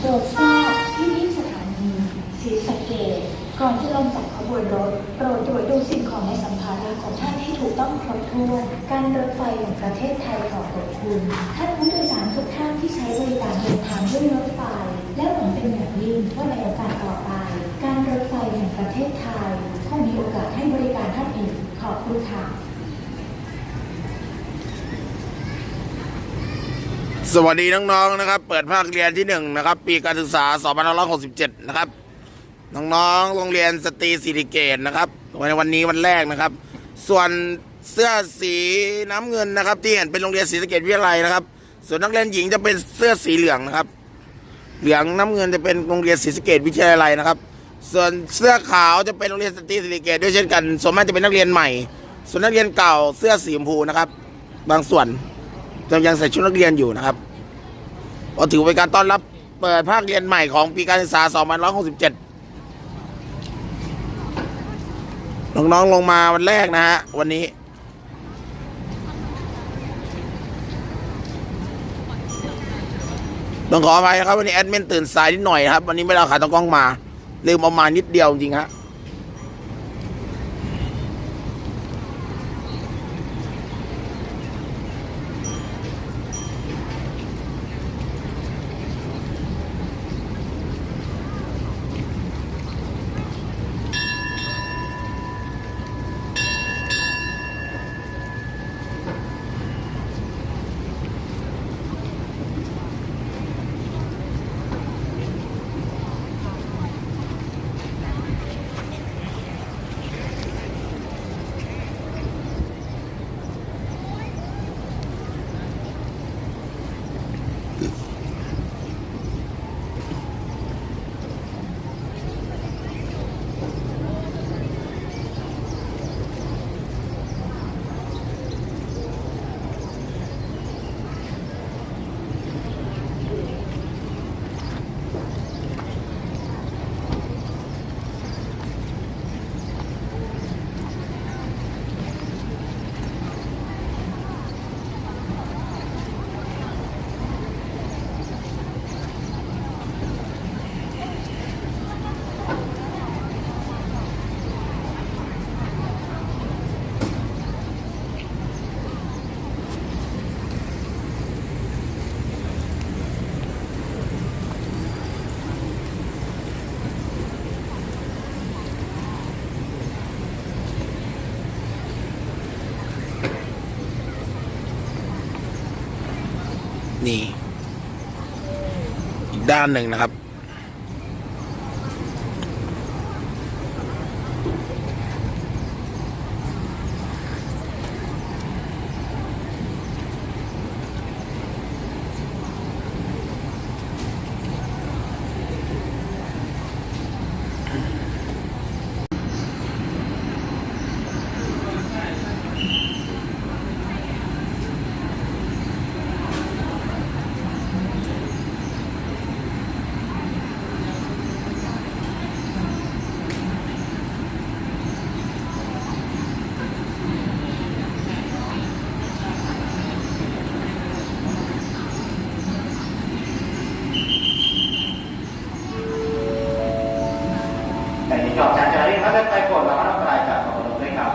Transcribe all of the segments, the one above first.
โปรดทราบที่นี่สถานีศรีสเกตก่อนจะลงจากขบวนรถ โปรดตรวจดูสิ่งของในสัมภาระของท่านให้ถูกต้องครบถ้วน การรถไฟของประเทศไทยขอบคุณ ท่านผู้โดยสารทุกท่านที่ใช้บริการเดินทางด้วยรถไฟ และหวังเป็นอย่างยิ่งว่าในโอกาสต่อไป การรถไฟแห่งประเทศไทยคงมีโอกาสให้บริการท่านอีกขอบคุณค่ะ สวัสดีน้องๆนะครับ เปิดภาคเรียนที่หนึ่งนะครับ ปีการศึกษา 2567 นะครับ น้องๆ โรงเรียนสตรีสิริเกตนะครับในวันนี้วันแรกนะครับ ส่วนเสื้อสีน้ำเงินนะครับ ที่เห็นเป็นโรงเรียนศรีสะเกดวิทยาลัยนะครับ ส่วนนักเรียนหญิงจะเป็นเสื้อสีเหลืองนะครับ เหลืองน้ำเงินจะเป็นโรงเรียนศรีสะเกดวิทยาลัยนะครับ ส่วนเสื้อขาวจะเป็นโรงเรียนสตรีสิริเกตด้วยเช่นกัน ส่วนมากจะเป็นนักเรียนใหม่ ส่วนนักเรียนเก่าเสื้อสีชมพูนะครับ บางส่วนยังใส่ชุดนักเรียนอยู่นะครับ ก็ถือเป็นการต้อนรับเปิดภาคเรียนใหม่ของปีการศึกษา 2567น้องๆลงมาวันแรกนะฮะ วันนี้ ต้องขออภัยนะครับ วันนี้แอดมินตื่นสายนิดหน่อยครับ วันนี้ไม่ได้เอาขาตั้งกล้องมา ลืมเอามานิดเดียวจริงฮะ นีอีกด้านหนึ่งนะครับ อบจากจารีเขาจะไปกดเราก็ต้องปลายจากของเราด้วยครับ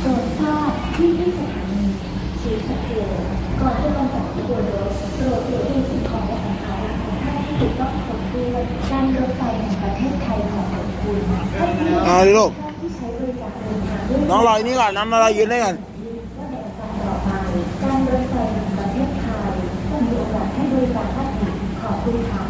โปรดทราบที่ที่สถานีสีสะเกดก่อนจะลงจากขบวนรถโปรดตรวจดูสิ่งของและสัมภาระของท่านให้ถูกต้องครบถ้วนการรถไฟแห่งประเทศไทยขอขอบคุณท่านผู้โดยสาร เอาดิลูก น้องรอยนี่ก่อน น้องรอยยืนได้ก่อนกาสต่อไปการรถไฟแห่งประเทศไทยมีโอกาสให้บริการท่านอีขอบคุณค่ะ